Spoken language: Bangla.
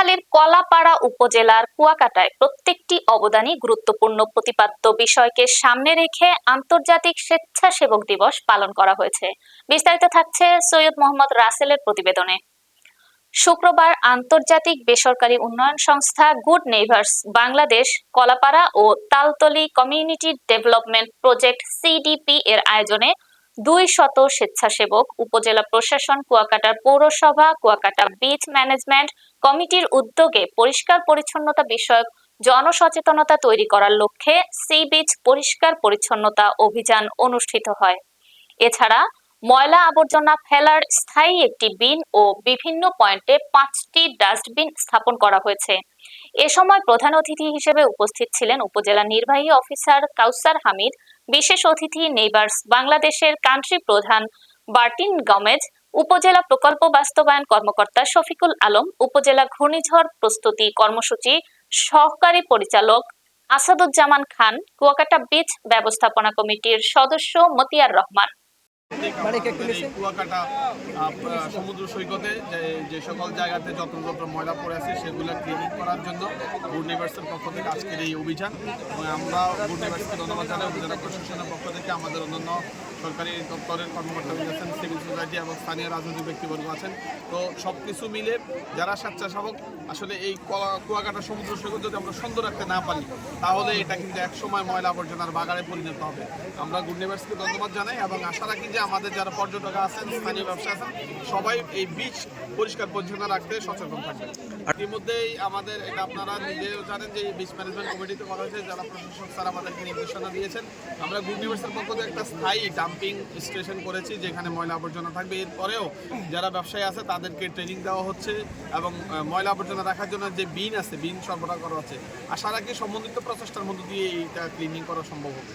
নোয়াখালীর কলাপাড়া উপজেলার কুয়াকাটায় প্রত্যেকটি অবদানই গুরুত্বপূর্ণ প্রতিপাদ্য বিষয়কে সামনে রেখে আন্তর্জাতিক স্বেচ্ছাসেবক দিবস পালন করা হয়েছে। বিস্তারিত থাকছে সৈয়দ মোহাম্মদ রাসেলের প্রতিবেদনে। শুক্রবার আন্তর্জাতিক বেসরকারি উন্নয়ন সংস্থা গুড নেইভার্স বাংলাদেশ, কলাপাড়া ও Taltoli community development project CDP এর আয়োজনে দুই শত স্বেচ্ছাসেবক উপজেলা প্রশাসন কুয়াকাটার পৌরসভা, কুয়াকাটা বিচ ম্যানেজমেন্ট কমিটির উদ্যোগে পরিষ্কার পরিচ্ছন্নতা বিষয়ক জনসচেতনতা তৈরি করার লক্ষ্যে সি বিচ পরিষ্কার পরিচ্ছন্নতা অভিযান অনুষ্ঠিত হয়। এছাড়া ময়লা আবর্জনা ফেলার স্থায়ী একটি বিন ও বিভিন্ন পয়েন্টে পাঁচটি ডাস্টবিন স্থাপন করা হয়েছে। এ সময় প্রধান অতিথি হিসেবে উপস্থিত ছিলেন উপজেলা নির্বাহী অফিসার কাউসার হামিদ বিশেষ অতিথি নেইবার্স বাংলাদেশের কান্ট্রি প্রধান বার্টিন গমেজ, উপজেলা প্রকল্প বাস্তবায়ন কর্মকর্তা শফিকুল আলম, উপজেলা ঘূর্ণিঝড় প্রস্তুতি কর্মসূচি সহকারী পরিচালক আসাদুজ্জামান খান, কুয়াকাটা বিচ ব্যবস্থাপনা কমিটির সদস্য মতিয়ার রহমান। সমুদ্র সৈকতে যে সকল জায়গাতে ময়লা পড়ে আছে, সেগুলো করার জন্য পক্ষ থেকে আজকের এই অভিযান। এবং আমরা গুড ধন্যবাদ জানাই প্রশাসনের পক্ষ থেকে আমাদের অন্যান্য সরকারি দপ্তরের আছেন সিভিল সোসাইটি এবং স্থানীয় রাজনৈতিক ব্যক্তিবর্গ আছেন। তো সব কিছু মিলে যারা স্বেচ্ছাসেবক, আসলে এই কুয়াকাটা সমুদ্র সৈকত যদি আমরা সুন্দর রাখতে না পারি, তাহলে এটা কিন্তু একসময় ময়লা আবর্জনার বাগানে পরিণত হবে। আমরা গুড নেভার্সকে ধন্যবাদ জানাই এবং আশা রাখি যে আমাদের যারা পর্যটক আছেন, স্থানীয় ব্যবসা আছেন, সবাই এই বীজ পরিষ্কার পরিচ্ছন্ন রাখতে সচেতন থাকবে। ইতিমধ্যেই আমাদের, এটা আপনারা নিজেও জানেন যে বিচ ম্যানেজমেন্ট কমিটিতে করা হয়েছে, যারা প্রশাসক স্যার আমাদেরকে নির্দেশনা দিয়েছেন। আমরা গুড নিউজের পক্ষ থেকে একটা স্থায়ী ডাম্পিং স্টেশন করেছি, যেখানে ময়লা আবর্জনা থাকবে। এরপরেও যারা ব্যবসায়ী আছে, তাদেরকে ট্রেনিং দেওয়া হচ্ছে এবং ময়লা আবর্জনা রাখার জন্য যে বিন আছে বিন সরবরাহ করা হচ্ছে। আশা রাখি সম্বন্ধিত প্রচেষ্টার মধ্য দিয়ে এইটা ক্লিনিং করা সম্ভব হবে।